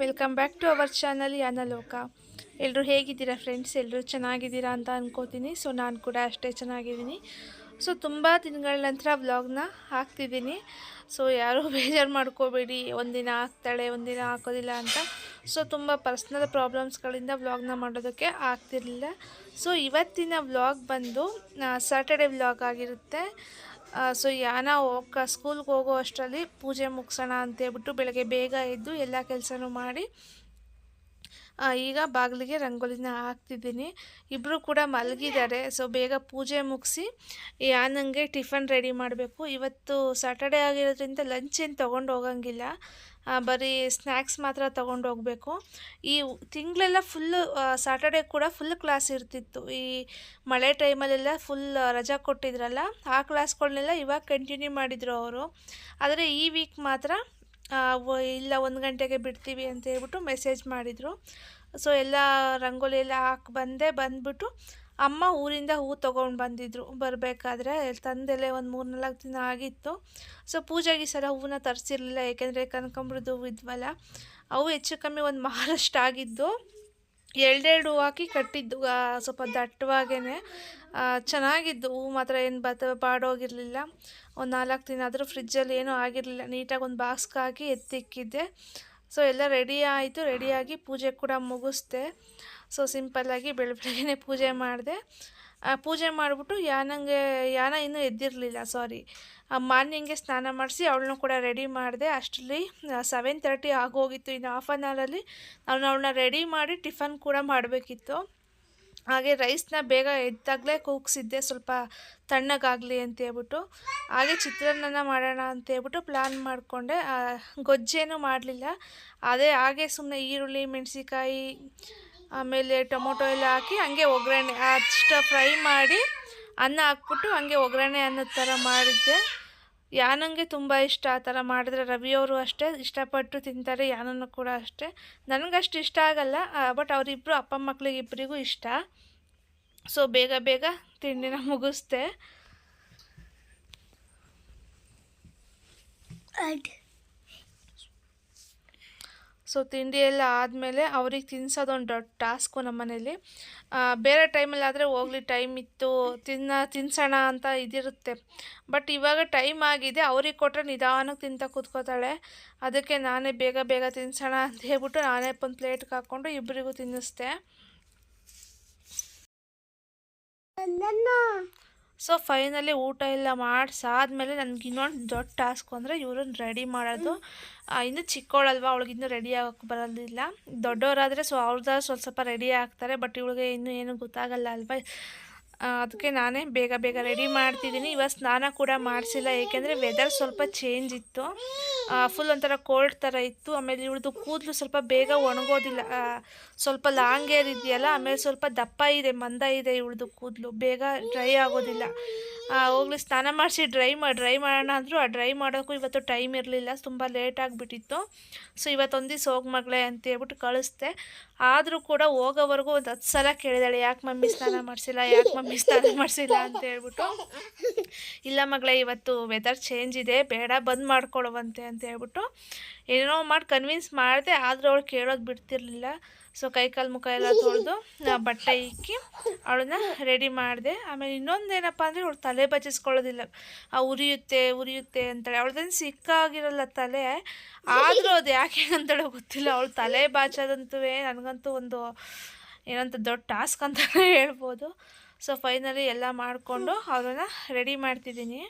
Welcome back to our channel Yana Loka ಎಲ್ಲರೂ ಹೇಗಿದ್ದೀರಾ friends ಎಲ್ಲರೂ ಚೆನ್ನಾಗಿದ್ದೀರಾ ಅಂತ ಅನ್ಕೋತೀನಿ. ಸೊ ನಾನು ಕೂಡ ಅಷ್ಟೇ ಚೆನ್ನಾಗಿದ್ದೀನಿ. ಸೊ ತುಂಬ ದಿನಗಳ ನಂತರ ವ್ಲಾಗ್ನ ಹಾಕ್ತಿದ್ದೀನಿ. ಸೊ ಯಾರೂ ಬೇಜಾರು ಮಾಡ್ಕೋಬೇಡಿ. ಒಂದಿನ ಹಾಕ್ತಾಳೆ ಒಂದಿನ ಹಾಕೋದಿಲ್ಲ ಅಂತ. ಸೊ ತುಂಬ ಪರ್ಸ್ನಲ್ ಪ್ರಾಬ್ಲಮ್ಸ್ಗಳಿಂದ ವ್ಲಾಗ್ನ ಮಾಡೋದಕ್ಕೆ ಆಗ್ತಿರಲಿಲ್ಲ. ಸೊ ಇವತ್ತಿನ ವ್ಲಾಗ್ ಬಂದು ಸ್ಯಾಟರ್ಡೆ ವ್ಲಾಗ್ ಆಗಿರುತ್ತೆ. ಸೊ ಯಾನ ಹೋಗ ಸ್ಕೂಲ್ಗೆ ಹೋಗೋ ಅಷ್ಟರಲ್ಲಿ ಪೂಜೆ ಮುಗಿಸೋಣ ಅಂತೇಳ್ಬಿಟ್ಟು ಬೆಳಗ್ಗೆ ಬೇಗ ಎದ್ದು ಎಲ್ಲ ಕೆಲಸನೂ ಮಾಡಿ ಈಗ ಬಾಗಿಲಿಗೆ ರಂಗೋಲಿನ ಹಾಕ್ತಿದ್ದೀನಿ. ಇಬ್ಬರು ಕೂಡ ಮಲಗಿದ್ದಾರೆ. ಸೊ ಬೇಗ ಪೂಜೆ ಮುಗಿಸಿ ಯಾನಂಗೆ ಟಿಫನ್ ರೆಡಿ ಮಾಡಬೇಕು. ಇವತ್ತು ಸ್ಯಾಟರ್ಡೆ ಆಗಿರೋದ್ರಿಂದ ಲಂಚ್ ಏನು ತೊಗೊಂಡು ಹೋಗಂಗಿಲ್ಲ. ಬರೀ ಸ್ನ್ಯಾಕ್ಸ್ ಮಾತ್ರ ತೊಗೊಂಡು ಹೋಗಬೇಕು. ಈ ತಿಂಗಳೆಲ್ಲ ಫುಲ್ಲು ಸ್ಯಾಟರ್ಡೆ ಕೂಡ ಫುಲ್ ಕ್ಲಾಸ್ ಇರ್ತಿತ್ತು. ಈ ಮಳೆ ಟೈಮಲ್ಲೆಲ್ಲ ಫುಲ್ ರಜಾ ಕೊಟ್ಟಿದ್ರಲ್ಲ, ಆ ಕ್ಲಾಸ್ಗಳನ್ನೆಲ್ಲ ಇವಾಗ ಕಂಟಿನ್ಯೂ ಮಾಡಿದರು ಅವರು. ಆದರೆ ಈ ವೀಕ್ ಮಾತ್ರ ಇಲ್ಲ, ಒಂದು ಗಂಟೆಗೆ ಬಿಡ್ತೀವಿ ಅಂತ ಹೇಳ್ಬಿಟ್ಟು ಮೆಸೇಜ್ ಮಾಡಿದರು. ಸೊ ಎಲ್ಲ ರಂಗೋಲಿ ಎಲ್ಲ ಹಾಕಿ ಬಂದೆ, ಬಂದ್ಬಿಟ್ಟು ಅಮ್ಮ ಊರಿಂದ ಹೂ ತೊಗೊಂಡು ಬಂದಿದ್ರು. ಬರಬೇಕಾದ್ರೆ ತಂದೆಲೆ ಒಂದು ಮೂರು ನಾಲ್ಕು ದಿನ ಆಗಿತ್ತು. ಸೊ ಪೂಜೆಗೆ ಸಲ ಹೂವನ್ನ ತರಿಸಿರಲಿಲ್ಲ ಏಕೆಂದರೆ ಕನಕಾಂಬ್ರದ್ದು ಹೂ ಇದ್ವಲ್ಲ. ಅವು ಹೆಚ್ಚು ಕಮ್ಮಿ ಒಂದು ಮಾರಷ್ಟು ಆಗಿದ್ದು. ಎರಡೆರಡು ಹಾಕಿ ಕಟ್ಟಿದ್ದು ಸ್ವಲ್ಪ ದಟ್ಟವಾಗೇ ಚೆನ್ನಾಗಿದ್ದು, ಹೂ ಮಾತ್ರ ಏನು ಬತ್ತ ಬಾಡೋಗಿರಲಿಲ್ಲ ಒಂದು ನಾಲ್ಕು ದಿನ ಆದರೂ ಫ್ರಿಜ್ಜಲ್ಲಿ ಏನೂ ಆಗಿರಲಿಲ್ಲ. ನೀಟಾಗಿ ಒಂದು ಬಾಕ್ಸ್ಗೆ ಹಾಕಿ ಎತ್ತಿಕ್ಕಿದ್ದೆ. ಸೊ ಎಲ್ಲ ರೆಡಿ ಆಯಿತು. ರೆಡಿಯಾಗಿ ಪೂಜೆ ಕೂಡ ಮುಗಿಸ್ದೆ. ಸೊ ಸಿಂಪಲ್ಲಾಗಿ ಬೆಳಗ್ಗೆ ಪೂಜೆ ಮಾಡಿದೆ. ಪೂಜೆ ಮಾಡಿಬಿಟ್ಟು ಯಾನಂಗೆ, ಯಾನ ಇನ್ನೂ ಎದ್ದಿರಲಿಲ್ಲ ಸಾರಿ ಮಾರ್ನಿಂಗೆ ಸ್ನಾನ ಮಾಡಿಸಿ ಅವಳನ್ನೂ ಕೂಡ ರೆಡಿ ಮಾಡಿದೆ. ಅಷ್ಟರಲ್ಲಿ ಸೆವೆನ್ ತರ್ಟಿ ಆಗೋಗಿತ್ತು, ಇನ್ನು ಹಾಫ್ ಆನ್ ಅವರಲ್ಲಿ ನಾನು ಅವಳನ್ನ ರೆಡಿ ಮಾಡಿ ಟಿಫನ್ ಕೂಡ ಮಾಡಬೇಕಿತ್ತು. ಹಾಗೆ ರೈಸ್ನ ಬೇಗ ಎದ್ದಾಗಲೇ ಕೂಗಿಸಿದ್ದೆ, ಸ್ವಲ್ಪ ತಣ್ಣಗಾಗಲಿ ಅಂತ ಹೇಳ್ಬಿಟ್ಟು. ಹಾಗೆ ಚಿತ್ರಾನ್ನ ಮಾಡೋಣ ಅಂತ ಹೇಳ್ಬಿಟ್ಟು ಪ್ಲ್ಯಾನ್ ಮಾಡಿಕೊಂಡೆ. ಗೊಜ್ಜೇನೂ ಮಾಡಲಿಲ್ಲ. ಅದೇ ಹಾಗೆ ಸುಮ್ಮನೆ ಈರುಳ್ಳಿ ಮೆಣಸಿಕಾಯಿ ಆಮೇಲೆ ಟೊಮೊಟೊ ಎಲ್ಲ ಹಾಕಿ ಹಂಗೆ ಒಗ್ಗರಣೆ ಅಷ್ಟು ಫ್ರೈ ಮಾಡಿ ಅನ್ನ ಹಾಕ್ಬಿಟ್ಟು ಹಂಗೆ ಒಗ್ಗರಣೆ ಅನ್ನದ ಥರ ಮಾಡಿದ್ದೆ. ಯಾನಂಗೆ ತುಂಬ ಇಷ್ಟ ಆ ಥರ ಮಾಡಿದ್ರೆ ರವಿಯವರು ಅಷ್ಟೇ ಇಷ್ಟಪಟ್ಟು ತಿಂತಾರೆ, ಯಾನನ್ನು ಕೂಡ ಅಷ್ಟೇ. ನನಗಷ್ಟು ಇಷ್ಟ ಆಗಲ್ಲ ಬಟ್ ಅವರಿಬ್ಬರು ಅಪ್ಪ ಮಕ್ಳಿಗೆ ಇಬ್ಬರಿಗೂ ಇಷ್ಟ. ಸೊ ಬೇಗ ಬೇಗ ತಿಂಡಿನ ಮುಗಿಸ್ದೆ. ಸೊ ತಿಂಡಿ ಎಲ್ಲ ಆದಮೇಲೆ ಅವ್ರಿಗೆ ತಿನ್ಸೋದೊಂದು ದೊಡ್ಡ ಟಾಸ್ಕು ನಮ್ಮ ಮನೇಲಿ ಬೇರೆ ಟೈಮಲ್ಲಿ ಆದರೆ ಹೋಗ್ಲಿ ಟೈಮ್ ಇತ್ತು, ತಿನ್ನ, ತಿನ್ಸೋಣ ಅಂತ ಇದಿರುತ್ತೆ. ಬಟ್ ಇವಾಗ ಟೈಮ್ ಆಗಿದೆ, ಅವ್ರಿಗೆ ಕೊಟ್ಟರೆ ನಿಧಾನಕ್ಕೆ ತಿಂತ ಕೂತ್ಕೋತಾಳೆ. ಅದಕ್ಕೆ ನಾನೇ ಬೇಗ ಬೇಗ ತಿನ್ಸೋಣ ಅಂತ ಹೇಳ್ಬಿಟ್ಟು ನಾನೇ ಒಂದು ಪ್ಲೇಟ್ಗೆ ಹಾಕ್ಕೊಂಡು ಇಬ್ಬರಿಗೂ ತಿನ್ನಿಸ್ದೆ. ಸೊ ಫೈನಲಿ ಊಟ ಎಲ್ಲ ಮಾಡಿಸಾದ್ಮೇಲೆ ನನಗೆ ಇನ್ನೊಂದು ದೊಡ್ಡ ಟಾಸ್ಕ್ ಅಂದರೆ ಇವ್ರನ್ನ ರೆಡಿ ಮಾಡೋದು. ಇನ್ನೂ ಚಿಕ್ಕವಳಲ್ವಾ ಅವಳಿಗೆ ಇನ್ನೂ ರೆಡಿ ಆಗೋಕ್ಕೆ ಬರೋದಿಲ್ಲ ದೊಡ್ಡವರಾದರೆ ಸೊ ಅವ್ರದ್ದು ಸ್ವಲ್ಪ ಸ್ವಲ್ಪ ರೆಡಿ ಆಗ್ತಾರೆ ಬಟ್ ಇವಳಿಗೆ ಇನ್ನೂ ಏನು ಗೊತ್ತಾಗಲ್ಲ ಅಲ್ವಾ. ಅದಕ್ಕೆ ನಾನೇ ಬೇಗ ಬೇಗ ರೆಡಿ ಮಾಡ್ತಿದ್ದೀನಿ. ಇವತ್ತು ಸ್ನಾನ ಕೂಡ ಮಾಡಿಸಿಲ್ಲ, ಏಕೆಂದರೆ ವೆದರ್ ಸ್ವಲ್ಪ ಚೇಂಜ್ ಇತ್ತು. ಫುಲ್ ಒಂಥರ ಕೋಲ್ಡ್ ಥರ ಇತ್ತು. ಆಮೇಲೆ ಇವಳದು ಕೂದಲು ಸ್ವಲ್ಪ ಬೇಗ ಒಣಗೋದಿಲ್ಲ. ಸ್ವಲ್ಪ ಲಾಂಗ್ ಏರ್ ಇದೆಯಲ್ಲ, ಆಮೇಲೆ ಸ್ವಲ್ಪ ದಪ್ಪ ಇದೆ, ಮಂದ ಇದೆ ಇವಳದು ಕೂದಲು. ಬೇಗ ಡ್ರೈ ಆಗೋದಿಲ್ಲ. ಹೋಗ್ಲಿ, ಸ್ನಾನ ಮಾಡಿಸಿ, ಡ್ರೈ ಮಾಡಿ ಡ್ರೈ ಮಾಡೋಣ ಅಂದರು. ಆ ಡ್ರೈ ಮಾಡೋಕ್ಕೂ ಇವತ್ತು ಟೈಮ್ ಇರಲಿಲ್ಲ, ತುಂಬ ಲೇಟ್ ಆಗಿಬಿಟ್ಟಿತ್ತು. ಸೊ, ಇವತ್ತೊಂದು ದಿವ್ಸ ಹೋಗಿ ಮಗಳೇ ಅಂತ ಹೇಳ್ಬಿಟ್ಟು ಕಳಿಸ್ದೆ. ಆದರೂ ಕೂಡ ಹೋಗೋವರೆಗೂ ಒಂದು ಹತ್ತು ಸಲ ಕೇಳಿದಾಳೆ, ಯಾಕೆ ಮಮ್ಮಿ ಸ್ನಾನ ಮಾಡಿಸಿಲ್ಲ, ಯಾಕೆ ಮಮ್ಮಿ ಸ್ನಾನ ಮಾಡಿಸಿಲ್ಲ ಅಂತ ಹೇಳ್ಬಿಟ್ಟು. ಇಲ್ಲ ಮಗಳೇ, ಇವತ್ತು ವೆದರ್ ಚೇಂಜ್ ಇದೆ, ಬೇಡ, ಬಂದ್ ಮಾಡ್ಕೊಳ್ಳುವಂತೆ ಅಂತ ಹೇಳ್ಬಿಟ್ಟು. ಏನೋ ಮಾಡಿ ಕನ್ವಿನ್ಸ್ ಮಾಡಿದೆ, ಆದರೂ ಅವಳು ಕೇಳೋದು ಬಿಡ್ತಿರ್ಲಿಲ್ಲ. ಸೊ ಕೈ ಕಾಲು ಮುಖ ಎಲ್ಲ ತೊಳೆದು ಬಟ್ಟೆ ಇಕ್ಕಿ ಅವಳನ್ನ ರೆಡಿ ಮಾಡಿದೆ. ಆಮೇಲೆ ಇನ್ನೊಂದೇನಪ್ಪ ಅಂದರೆ ಅವಳು ತಲೆ ಬಚ್ಚಿಸ್ಕೊಳ್ಳೋದಿಲ್ಲ. ಆ ಉರಿಯುತ್ತೆ ಉರಿಯುತ್ತೆ ಅಂತಾಳೆ. ಅವಳದೇನು ಸಿಕ್ಕಾಗಿರಲ್ಲ ತಲೆ. ಆದರೂ ಅದು ಯಾಕೆ ಅಂತಾಳೆ ಗೊತ್ತಿಲ್ಲ. ಅವಳು ತಲೆ ಬಾಚೋದಂತೂ ನನಗಂತೂ ಒಂದು ಏನಂತ ದೊಡ್ಡ ಟಾಸ್ಕ್ ಅಂತ ಹೇಳ್ಬೋದು. ಸೊ ಫೈನಲಿ ಎಲ್ಲ ಮಾಡಿಕೊಂಡು ಅವ್ರನ್ನ ರೆಡಿ ಮಾಡ್ತಿದ್ದೀನಿ.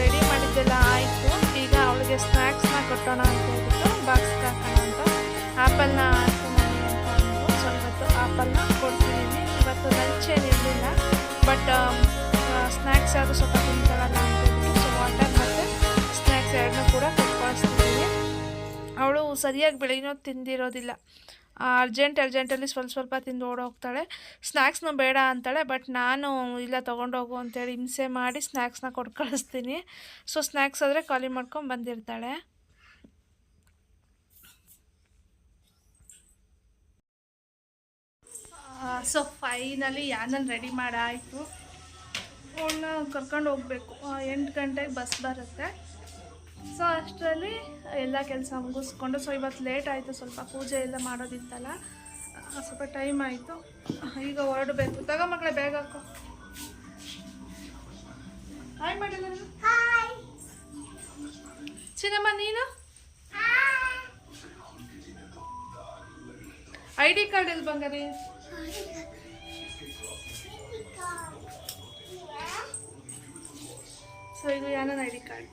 ರೆಡಿ ಮಾಡಿದ್ದೆಲ್ಲ ಆಯಿತು. ಈಗ ಅವಳಿಗೆ ಸ್ನ್ಯಾಕ್ಸ್ನ ಕೊಟ್ಟೋಣ ಅಂತ ಹೇಳ್ಬಿಟ್ಟು ಬಾಕ್ಸ್ಗೆ ಹಾಕೋಣ ಅಂತ. ಆ್ಯಪಲ್ನ ಹಾಕಿ ಮಾಡಿ ಅಂತ ಇವತ್ತು ಆ್ಯಪಲ್ನ ಕೊಡ್ತಿದ್ದೀನಿ ಇವತ್ತು ಲಂಚ್ ಏನಿರಲಿಲ್ಲ ಬಟ್ ಸ್ನ್ಯಾಕ್ಸ್ ಯಾವುದು ಸ್ವಲ್ಪ ತಿಂತಾರಲ್ಲ ಸೊ ವಾಟರ್ ಮತ್ತು ಸ್ನ್ಯಾಕ್ಸ್ ಎರಡನ್ನೂ ಕೂಡ ಕೊಟ್ಟು ಅವಳು ಸರಿಯಾಗಿ ಬೆಳಗಿನೋ ತಿಂದಿರೋದಿಲ್ಲ. ಅರ್ಜೆಂಟ್ ಅರ್ಜೆಂಟಲ್ಲಿ ಸ್ವಲ್ಪ ಸ್ವಲ್ಪ ತಿಂದು ಓಡೋಗ್ತಾಳೆ ಸ್ನ್ಯಾಕ್ಸ್ನು ಬೇಡ ಅಂತಾಳೆ ಬಟ್ ನಾನು ಇಲ್ಲ ತೊಗೊಂಡೋಗು ಅಂತೇಳಿ ಹಿಂಸೆ ಮಾಡಿ ಸ್ನ್ಯಾಕ್ಸ್ನ ಕೊಟ್ಟು ಕಳಿಸ್ತೀನಿ. ಸೊ ಸ್ನ್ಯಾಕ್ಸ್ ಆದರೆ ಖಾಲಿ ಮಾಡ್ಕೊಂಡು ಬಂದಿರ್ತಾಳೆ. ಸೊ ಫೈನಲಿ ಯಾನನ್ ರೆಡಿ ಮಾಡಾಯಿತು. ಅವಳನ್ನ ಕರ್ಕೊಂಡು ಹೋಗಬೇಕು. ಎಂಟು ಗಂಟೆಗೆ ಬಸ್ ಬರುತ್ತೆ. ಸೊ ಅಷ್ಟರಲ್ಲಿ ಎಲ್ಲ ಕೆಲಸ ಮುಗಿಸ್ಕೊಂಡು ಸೊ ಇವತ್ತು ಲೇಟ್ ಆಯಿತು ಸ್ವಲ್ಪ ಪೂಜೆ ಎಲ್ಲ ಮಾಡೋದಿತ್ತಲ್ಲ ಸ್ವಲ್ಪ ಟೈಮ್ ಆಯಿತು. ಈಗ ಹೊರಡಬೇಕು ತಗೋ ಮಕ್ಕಳೇ ಬೇಗ ಹಾಕೋ. ಹಾಯ್ ಮಾಡಿಲ್ಲ ಚಿನ್ನಮ್ಮ ನೀನು? ಐ ಡಿ ಕಾರ್ಡ್ ಎಲ್ಲಿ ಬಂಗಾರಿ? ಸೊ ಇದು ಯಾನನ್ ಐ ಡಿ ಕಾರ್ಡ್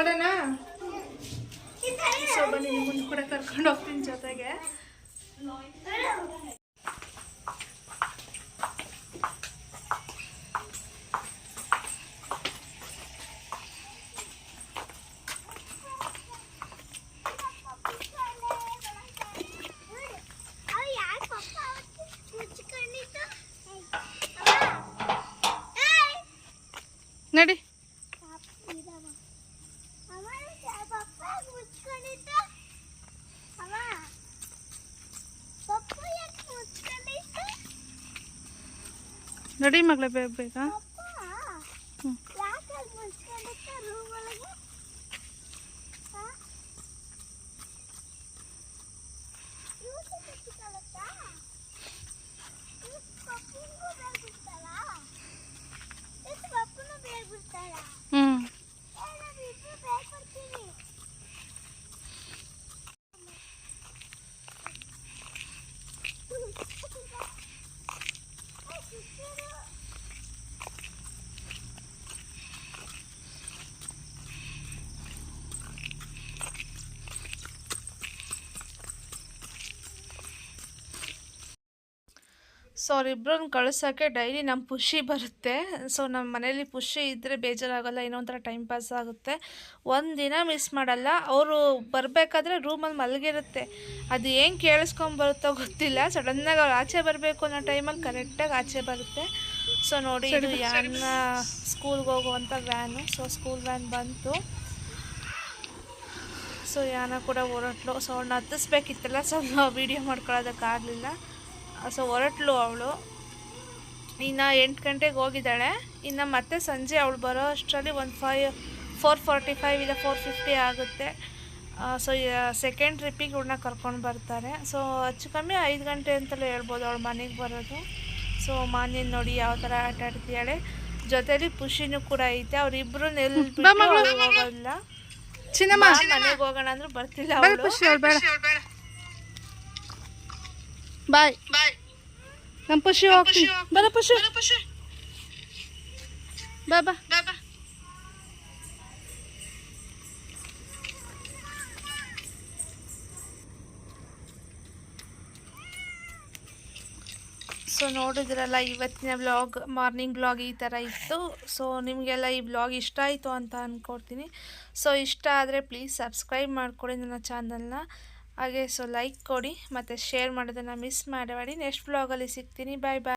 ಮಾಡೋಣ? ಸೊ ಬನ್ನಿ ನಿಮ್ಮನ್ನು ಕೂಡ ಕರ್ಕೊಂಡು ಹೋಗ್ತೀನಿ ಜೊತೆಗೆ. ನಡಿ ಮಗಳೇ ಬೇಗ ಬೇಗ. ಹ್ಮ್. ಹ್ಞೂ ಸೊ ಅವ್ರಿಬ್ರನ್ನ ಕಳ್ಸೋಕ್ಕೆ ಡೈಲಿ ನಮ್ಮ ಖುಷಿ ಬರುತ್ತೆ. ಸೊ ನಮ್ಮ ಮನೇಲಿ ಖುಷಿ ಇದ್ದರೆ ಬೇಜಾರಾಗಲ್ಲ ಏನೋ ಒಂಥರ ಟೈಮ್ ಪಾಸ್ ಆಗುತ್ತೆ. ಒಂದು ದಿನ ಮಿಸ್ ಮಾಡಲ್ಲ. ಅವರು ಬರಬೇಕಾದ್ರೆ ರೂಮಲ್ಲಿ ಮಲಗಿರುತ್ತೆ. ಅದು ಏನು ಕೇಳಿಸ್ಕೊಂಬರುತ್ತೋ ಗೊತ್ತಿಲ್ಲ. ಸಡನ್ನಾಗಿ ಅವ್ರು ಆಚೆ ಬರಬೇಕು ಅನ್ನೋ ಟೈಮಲ್ಲಿ ಕರೆಕ್ಟಾಗಿ ಆಚೆ ಬರುತ್ತೆ. ಸೊ ನೋಡಿ ಇದು ಯಾರನ್ನ ಸ್ಕೂಲ್ಗೆ ಹೋಗುವಂಥ ವ್ಯಾನು ಸೊ ಸ್ಕೂಲ್ ವ್ಯಾನ್ ಬಂತು. ಸೊ ಯಾನ ಕೂಡ ಹೊರಟ್ಲು ಸೊ ಅವ್ರನ್ನ ಹತ್ತಿಸ್ಬೇಕಿತ್ತಲ್ಲ. ಸೊ ನಾವು ವೀಡಿಯೋ ಮಾಡ್ಕೊಳ್ಳೋದಕ್ಕಾಗಲಿಲ್ಲ ಸೊ ಹೊರಟ್ಲು ಅವಳು. ಇನ್ನು ಎಂಟು ಗಂಟೆಗೆ ಹೋಗಿದ್ದಾಳೆ. ಇನ್ನು ಮತ್ತೆ ಸಂಜೆ ಅವಳು ಬರೋ ಅಷ್ಟರಲ್ಲಿ ಒಂದು ಫೈವ್ ಫೋರ್ ಫಾರ್ಟಿ ಫೈವ್ ಇಲ್ಲ ಫೋರ್ ಫಿಫ್ಟಿ ಆಗುತ್ತೆ. ಸೊ ಸೆಕೆಂಡ್ ಟ್ರಿಪ್ಪಿಗೆ ಇವ್ರನ್ನ ಕರ್ಕೊಂಡು ಬರ್ತಾರೆ. ಸೊ ಹೆಚ್ಚು ಕಮ್ಮಿ ಐದು ಗಂಟೆ ಅಂತಲೇ ಹೇಳ್ಬೋದು ಅವಳು ಮನೆಗೆ ಬರೋದು. ಸೊ ಮಾನ್ಯನ ನೋಡಿ ಯಾವ ಥರ ಆಟ ಆಡ್ತಿದ್ದಾಳೆ. ಜೊತೆಲಿ ಖುಷಿನೂ ಕೂಡ ಐತೆ. ಅವರಿಬ್ಬರು ನೆಲ್ ಹೋಗೋಲ್ಲ ಮನೆಗೆ ಹೋಗೋಣ ಅಂದ್ರೆ ಬರ್ತಿಲ್ಲ ಅವಳು. ಬಾಯ್ ನಮ್ಮ ಪುಷಿ ಹೋಗ್ತೀನಿ ಬರ ಪುಷಿ ಬಾ ಬಾಬಾ ಸೊ ನೋಡಿದ್ರಲ್ಲ ಇವತ್ತಿನ ಬ್ಲಾಗ್ ಮಾರ್ನಿಂಗ್ ಬ್ಲಾಗ್ ಈ ಥರ ಇತ್ತು ಸೊ ನಿಮಗೆಲ್ಲ ಈ ಬ್ಲಾಗ್ ಇಷ್ಟ ಆಯಿತು ಅಂತ ಅಂದ್ಕೊಡ್ತೀನಿ ಸೊ ಇಷ್ಟ ಆದರೆ ಪ್ಲೀಸ್ ಸಬ್ಸ್ಕ್ರೈಬ್ ಮಾಡಿಕೊಡಿ ನನ್ನ ಚಾನಲ್ನ ಹಾಗೆ ಸೊ ಲೈಕ್ ಕೊಡಿ ಮತ್ತು ಶೇರ್ ಮಾಡೋದನ್ನು ಮಿಸ್ ಮಾಡಬೇಡಿ ನೆಕ್ಸ್ಟ್ ಬ್ಲಾಗಲ್ಲಿ ಸಿಗ್ತೀನಿ. ಬಾಯ್ ಬಾಯ್